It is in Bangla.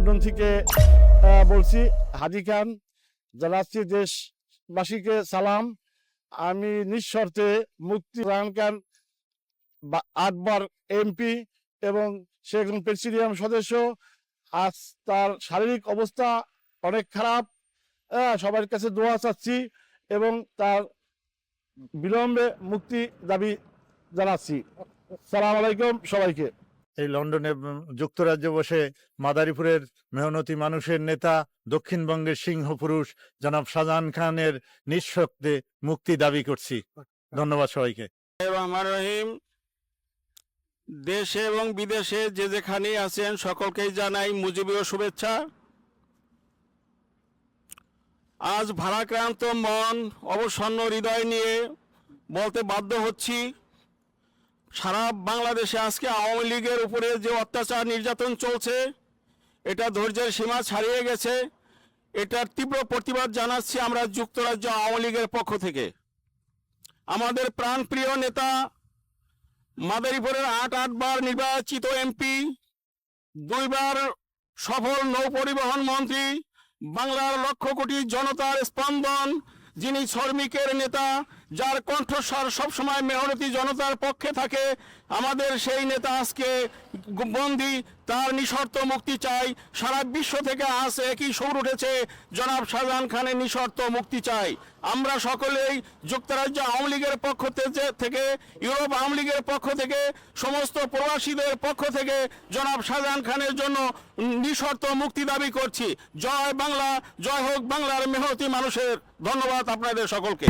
লন্ডন বলছি, হাজি খান, জানাচ্ছি দেশবাসীকে সালাম। আমি নিঃশর্তে মুক্তি খান আটবার এমপি এবং সে একজন প্রেসিডিয়াম সদস্য। আজ তার শারীরিক অবস্থা অনেক খারাপ। সবার কাছে দোয়া চাচ্ছি এবং তার বিলম্বে মুক্তি দাবি জানাচ্ছি। সালাম আলাইকুম সবাইকে। এই লন্ডনে যুক্তরাজ্যে বসে মাদারীপুরের মেহনতি মানুষের নেতা, দক্ষিণবঙ্গের সিংহ পুরুষ জনাব শাহজাহান খানের নিঃশব্দে মুক্তি দাবি করছি। ধন্যবাদ সবাইকে। রহমান রহিম, দেশে এবং বিদেশে যে যেখানেই আছেন সকলকেই জানাই মুজিবীয় শুভেচ্ছা। আজ ভারাক্রান্ত মন অবসন্ন হৃদয় নিয়ে বলতে বাধ্য হচ্ছি সারা বাংলাদেশে আজকে আওয়ামী লীগের উপরে যে অত্যাচার নির্যাতন চলছে, এটা ধৈর্যের সীমা ছাড়িয়ে গেছে। এটার তীব্র প্রতিবাদ জানাচ্ছি আমরা যুক্তরাজ্য আওয়ামী লীগের পক্ষ থেকে। আমাদের প্রাণপ্রিয় নেতা, মাদারীপুরের আট আটবার নির্বাচিত এমপি, দুইবার সফল নৌ পরিবহন মন্ত্রী, বাংলার লক্ষ কোটি জনতার স্পন্দন, যিনি শ্রমিকের নেতা যার কণ্ঠস্বর সবসময় মেহনতি জনতার পক্ষে থাকে। আমাদের সেই নেতা আজকে বন্দি, তার নিঃশর্ত মুক্তি চাই। সারা বিশ্ব থেকে আজ একই সৌর উঠেছে। জনাব শাহজাহান খানের নিঃশর্ত মুক্তি চাই। আমরা সকলেই যুক্তরাজ্য আওয়ামী লীগের পক্ষ থেকে- ইউরোপ আওয়ামী লীগের পক্ষ থেকে, সমস্ত প্রবাসীদের পক্ষ থেকে জনাব শাহজাহান খানের জন্য নিঃশর্ত মুক্তি দাবি করছি। জয় বাংলা, জয় হোক বাংলার মেহতি মানুষের। ধন্যবাদ আপনাদের সকলকে।